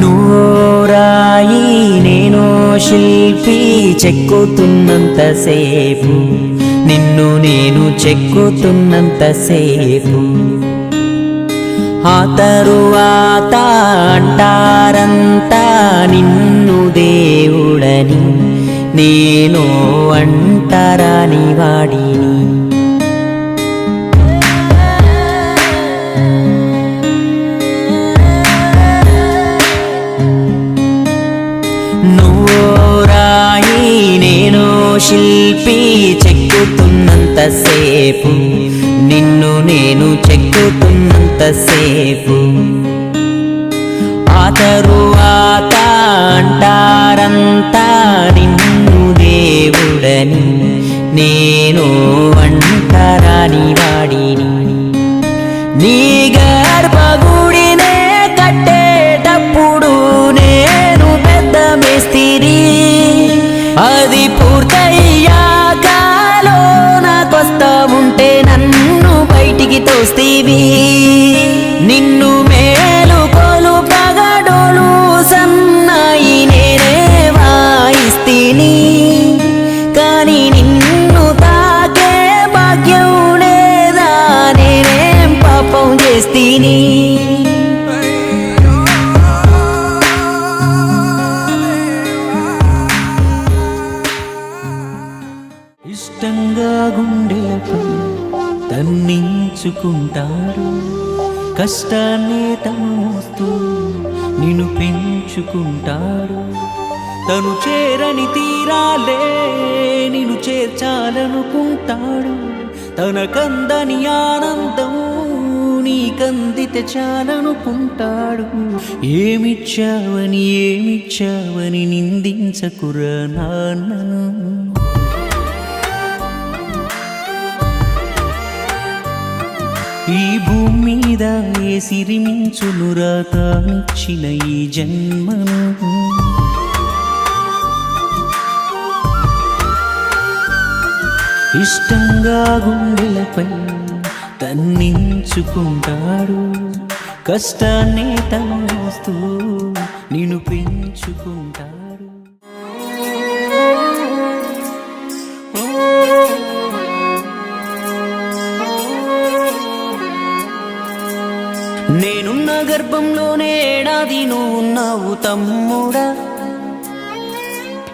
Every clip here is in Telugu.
నూరాయి నేను శిల్పి చెక్కుతున్నంతసేపు. నిన్ను నేను చెక్కుతున్నంతసేపు. ఆ తరువాత అంటారంత నేను అంటరాని వాడిని నువ్వు రాయి నేను శిల్పి చెక్కుతున్నంతసేపు నిన్ను నేను చెక్కుతున్నంతసేపు ఆ తరువాత అంటారంతా నిన్ను దేవుడని నేను అంటరాని వాడిని. నీ గర్భగుడినే కట్టేటప్పుడు నేను పెద్ద మేస్తిరి అది పూర్తయ్యాక నాకొస్తా ఉంటే నన్ను బయటికి తోస్తీవి. నిన్ను తన్నించుకుంటాడు కష్టాన్ని తమోస్తూ నిన్ను పెంచుకుంటాడు. తను చేరని తీరాలే నిన్ను చేర్చాలనుకుంటాడు. తన కందని ఆనందం నీకందితే చాలనుకుంటాడు ఏమిచ్చావని ఏమిచ్చావని నిందించకురా నాన్నను ఈ భూమి మీద ఏ సిరిమించునురా రాతానిచ్చిన ఈ జన్మను? ఇష్టంగా గుండెలపై తన్నించుకుంటాడు కష్టాన్ని తన వస్తూ నిన్ను పెంచుకుంటాడు. గర్భంలోనే ఏడాది నువ్వు ఉన్నావు తమ్ముడా.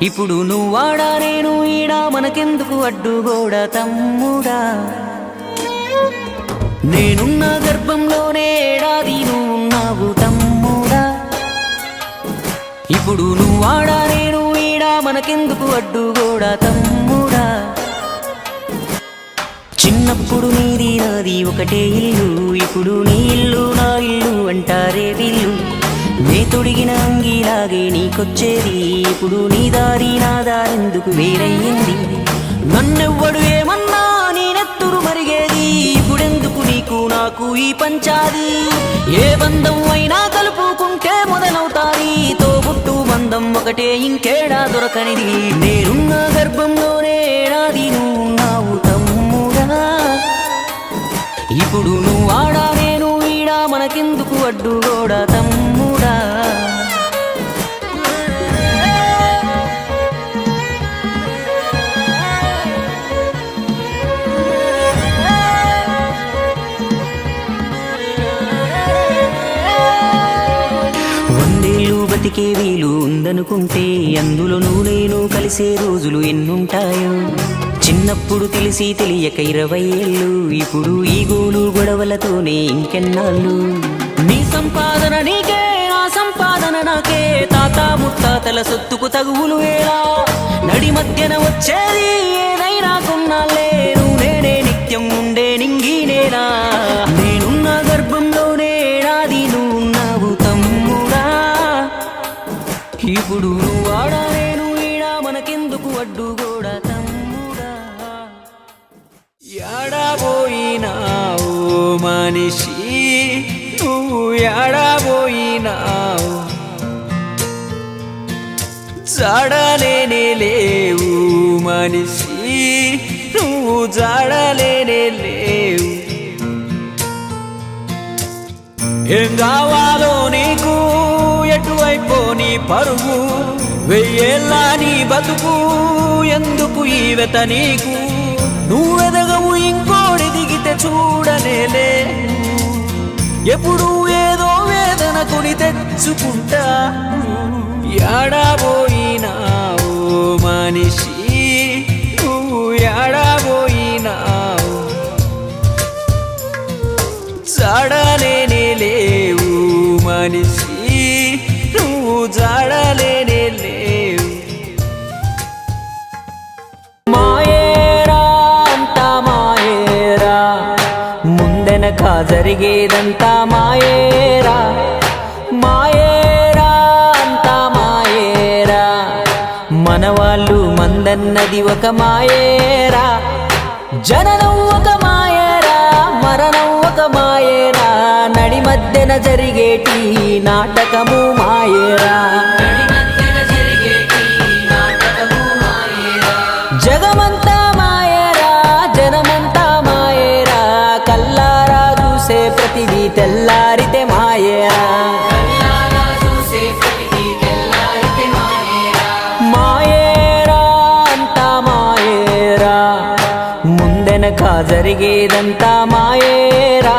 ఇప్పుడు నువ్వాడా నేను ఈడా మనకెందుకు అడ్డుగోడా తమ్ముడా. నేనున్న గర్భంలోనే ఏడాది నువ్వు ఉన్నావు తమ్ముడా. ఇప్పుడు నువ్వాడా నేను ఈడా మనకెందుకు అడ్డుగోడా తమ్ముడా. చిన్నప్పుడు నీది నాది ఒకటే ఇల్లు. ఇప్పుడు నీ ఇల్లు నా ఇల్లు అంటారే వీళ్ళు నే తొడిగిన అంగీలాగే నీకొచ్చేది. ఇప్పుడు నీ దారి నా దారెందుకు వేరయ్యింది? నన్నెవ్వడు ఏమన్నా నేనెత్తురు మరిగేది. ఇప్పుడెందుకు నీకు నాకు ఈ పంచాది? ఏ బంధం అయినా కలుపుకుంటే మొదలవుతాది. తోబుట్టు బంధం ఒకటే ఇంకేడా దొరకనిది? నేనున్న గర్భంలోనే ఏడాది నువ్వు ఇప్పుడు నువ్వు ఆడా నేను ఈడా మనకెందుకు అడ్డుగోడా తమ్ముడా? బతికే వీలు ఉందనుకుంటే అందులోనూ నేను కలిసే రోజులు ఎన్నుంటాయో? చిన్నప్పుడు తెలిసి తెలియక ఇరవై ఏళ్ళు ఇప్పుడు ఈ గోలు గొడవలతోనే ఇంకెన్నాళ్ళు? నీ సంపాదన నీకే నా సంపాదన నాకే తాత ముత్తాతల సొత్తుకు తగువులు వేలా? నడి మధ్యన వచ్చేది ఏదైనా కొన్నాలే నేనే నిత్యం ఉండే నింగినేనా నేనున్న గర్భంలోనే ఏడాది నువ్వు తమ్ముడా. ఇప్పుడు నువ్వు నేను ఈడా మనకెందుకు అడ్డుగోడా? కూడా ఎడబోయినావు మనిషి నువ్వు ఎడబోయినావు. జడలేని లేవు మనిషి నువ్వు జడలేని లేవు. ఏం కావాలో నీకు ఎటువైపో నీ పరుగు వెయ్యేళ్ళ నీ బతుకు ఎందుకు ఈ వెత నీకు? నువ్వెదగ ఎప్పుడు ఏదో వేదన కొని తెచ్చుకుంటా. ఎడబోయినావు మనిషి? నువ్వు ఎడబోయినావు జాడలేనే లేవు మనిషి. అన్నది ఒక మాయేరా జననం ఒక మాయేరా మరణం ఒక మాయేరా నడి మధ్యన జరిగేటి నాటకము మాయేరా. జరిగేదంతా మాయేరా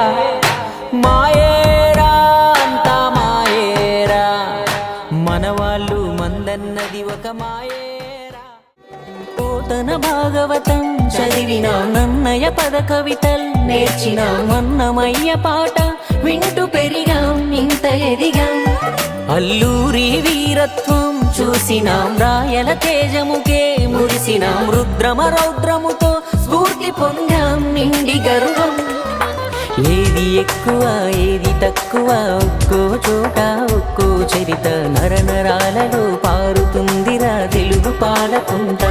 మాయేరా అంతా మాయేరా. మన వాళ్ళు మందన్నది ఒక మాయేరా. పోతన భాగవతం చదివిన నన్నయ పద కవితల్ నేర్చిన మన్నమయ్య పాట వింటూ పెరిగాం ఇంత ఎదిగాం. అల్లూరి వీరత్వం చూసినాం రాయల తేజముకే మురిసినాం రుద్రమ రౌద్రముతో స్ఫూర్తి పొందాం నిండి గర్వం. ఏది ఎక్కువ ఏది తక్కువ ఒక్కో చోట ఒక్కో చరిత నరనరాలలో పారుతుందిరా తెలుగు పాలకుంట.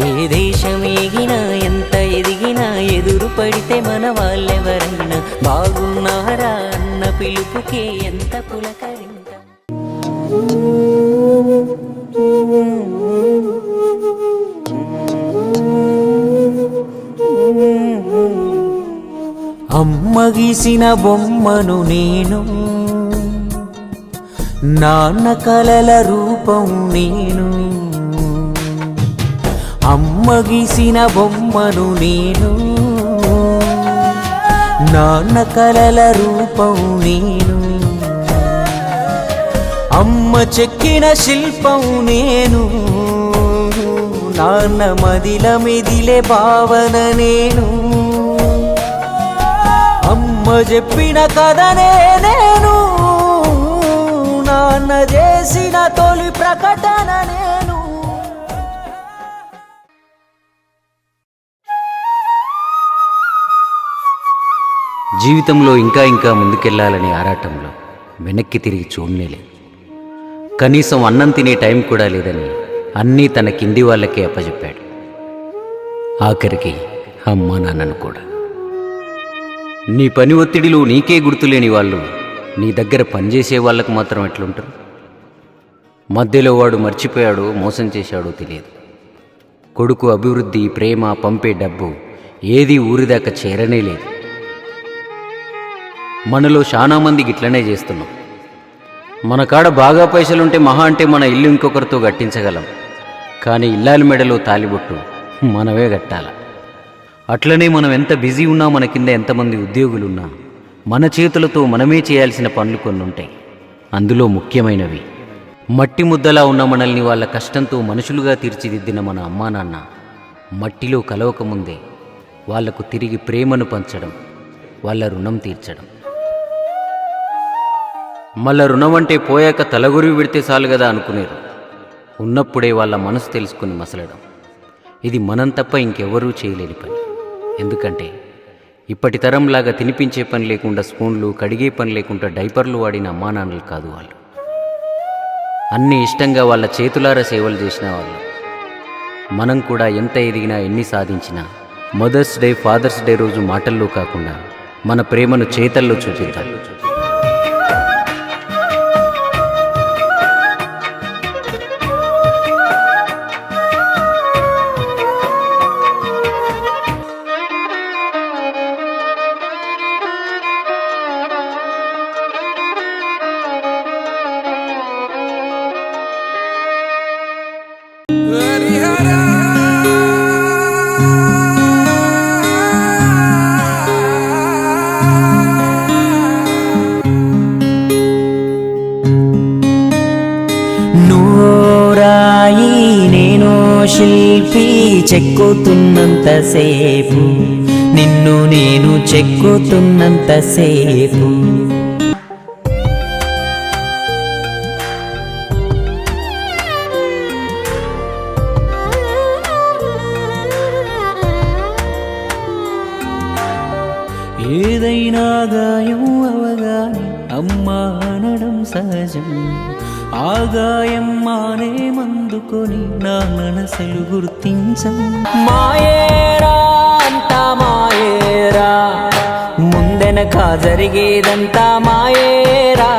ఏ దేశం ఎగినా ఎంత ఎదిగినా ఎదురు పడితే మన వాళ్ళెవరైనా బాగున్నారా అన్న పిలుపుకే ఎంత పులకరింత. అమ్మ గీసిన బొమ్మను నేను నాన్న కలల రూపం నేను అమ్మ గీసిన బొమ్మను నేను నాన్న కలల రూపం నేను అమ్మ చెక్కిన శిల్పం నేను నాన్న మదిల మెదిలే భావన నేను. అమ్మ చెప్పిన కథనే నేను. నాన్న చేసిన తొలి ప్రకటన నేను. జీవితంలో ఇంకా ఇంకా ముందుకెళ్ళాలని ఆరాటంలో వెనక్కి తిరిగి చూడనేలేదు కనీసం అన్నం తినే టైం కూడా లేదని అన్నీ తన కింది వాళ్ళకే అప్పచెప్పాడు ఆఖరికి అమ్మా నాన్నను కూడా. నీ పని ఒత్తిడిలో నీకే గుర్తులేని వాళ్ళు నీ దగ్గర పనిచేసే వాళ్ళకు మాత్రం ఎట్లుంటారు? మధ్యలో వాడు మర్చిపోయాడో మోసం చేశాడో తెలియదు. కొడుకు అభివృద్ధి ప్రేమ పంపే డబ్బు ఏది ఊరిదాకా చేరనే లేదు. మనలో చాలామంది గిట్లనే చేస్తున్నాం. మన కాడ బాగా పైసలుంటే మహా అంటే మన ఇల్లు ఇంకొకరితో కట్టించగలం. కానీ ఇల్లాలి మెడలో తాలిబొట్టు మనమే కట్టాల? అట్లనే మనం ఎంత బిజీ ఉన్నా మన కింద ఎంతమంది ఉద్యోగులున్నా మన చేతులతో మనమే చేయాల్సిన పనులు కొన్ని ఉంటాయి అందులో ముఖ్యమైనవి. మట్టి ముద్దలా ఉన్న మనల్ని వాళ్ళ కష్టంతో మనుషులుగా తీర్చిదిద్దిన మన అమ్మా నాన్న మట్టిలో కలవకముందే వాళ్ళకు తిరిగి ప్రేమను పంచడం వాళ్ళ రుణం తీర్చడం. మళ్ళ రుణం అంటే పోయాక తలగురివి పెడితే చాలు కదా అనుకునేరు. ఉన్నప్పుడే వాళ్ళ మనసు తెలుసుకుని మసలడం. ఇది మనం తప్ప ఇంకెవరూ చేయలేని పని. ఎందుకంటే ఇప్పటి తరంలాగా తినిపించే పని లేకుండా స్పూన్లు కడిగే పని లేకుండా డైపర్లు వాడిన అమ్మానాన్నలు కాదు వాళ్ళు. అన్ని ఇష్టంగా వాళ్ళ చేతులారా సేవలు చేసిన వాళ్ళు. మనం కూడా ఎంత ఎదిగినా ఎన్ని సాధించినా మదర్స్ డే ఫాదర్స్ డే రోజు మాటల్లో కాకుండా మన ప్రేమను చేతల్లో చూపిద్దాం శిల్పి చెక్కుతున్నంతసేపు నిన్ను నేను చెక్కుతున్నంతసేపు ఏదైనా గాయం అవగానే అమ్మా అనడం సహజం. ఆ గాయం మానే మందుకొని నా మనసులు గుర్తించం. మాయేరా అంతా మాయేరా ముందెనక జరిగేదంతా మాయేరా.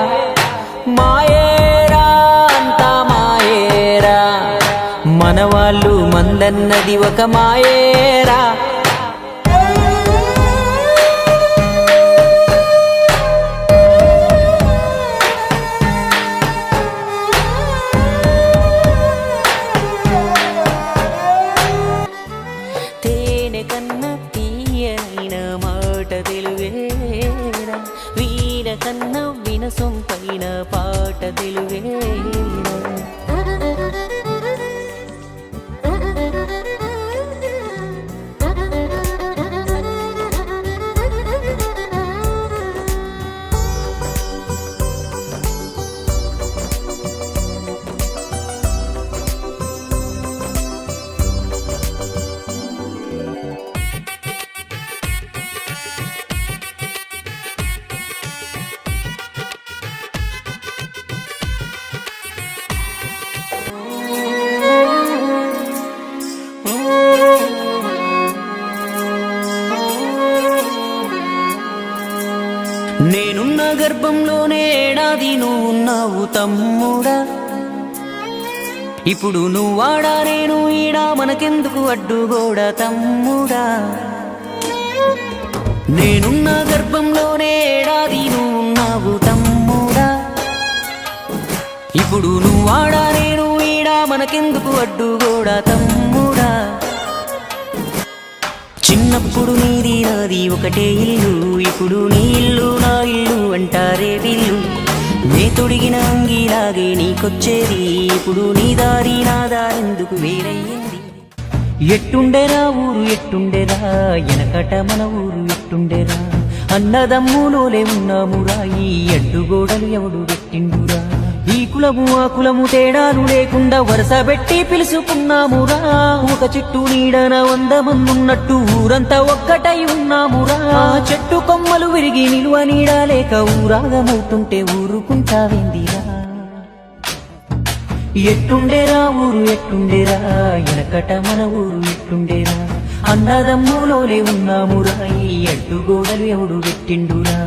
మాయేరా అంతా మాయేరా మన వాళ్ళు మందన్నది ఒక మాయేరా. వీణ వినసొంపైన పాట తెలుగేరా తమ్ముడా. ఇప్పుడు నువ్వాడా నేను ఈడా మనకెందుకు అడ్డుగోడా తమ్ముడా. నేనున్న గర్భంలోనే ఏడాది నువ్వు తమ్ముడా. ఇప్పుడు నువ్వాడా నేను ఈడా మనకెందుకు అడ్డుగోడా తమ్ముడా. చిన్నప్పుడు నీది నాది ఒకటే ఇల్లు ఇప్పుడు నీ ఇల్లు నా ఇల్లు అంటారే వీళ్ళు నే తొడిగిన అంగీలాగే నీకొచ్చేది. ఇప్పుడు నీ దారి నా దారెందుకు వేరయ్యింది? ఎట్టుండేరా ఊరు ఎట్టుండేరా? ఎనకట మన ఊరు ఎట్టుండేరా? అన్నదమ్ములోలే ఉన్నామురా ఈ అడ్డుగోడలు ఎవడు పెట్టిండు? ఈ కులము ఆ కులము తేడాలు లేకుండా వరుస పెట్టి పిలుచుకున్నామురా ఒక చెట్టు నీడన వంద మంది ఉన్నట్టు ఊరంతా ఒక్కటై ఉన్నామురా చెట్టు కొమ్మలు విరిగి నిలువ నీడ లేక ఊరాగమవుతుంటే ఊరుకుంటావేందిరా ఎట్టుండేరా ఊరు ఎట్టుండేరా ఎనకట మన ఊరు ఎట్టుండేరా అన్నదమ్ములోనే ఉన్నామురా ఈ అడ్డుగోడలు ఎవడు పెట్టిండురా